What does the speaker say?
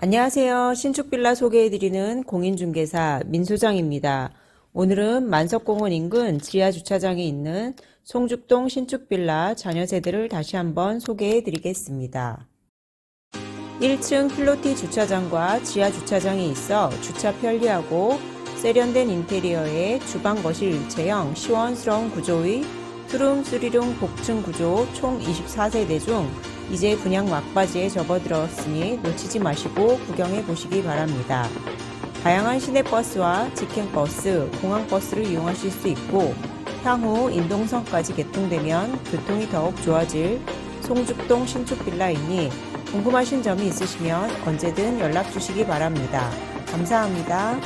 안녕하세요. 신축빌라 소개해드리는 공인중개사 민소장입니다. 오늘은 만석공원 인근 지하주차장에 있는 송죽동 신축빌라 자녀세대를 다시 한번 소개해드리겠습니다. 1층 필로티 주차장과 지하주차장이 있어 주차 편리하고 세련된 인테리어의 주방 거실 일체형 시원스러운 구조의 투룸 쓰리룸 복층 구조 총 24세대 중 이제 분양 막바지에 접어들었으니 놓치지 마시고 구경해 보시기 바랍니다. 다양한 시내버스와 직행버스, 공항버스를 이용하실 수 있고 향후 인동선까지 개통되면 교통이 더욱 좋아질 송죽동 신축빌라이니 궁금하신 점이 있으시면 언제든 연락 주시기 바랍니다. 감사합니다.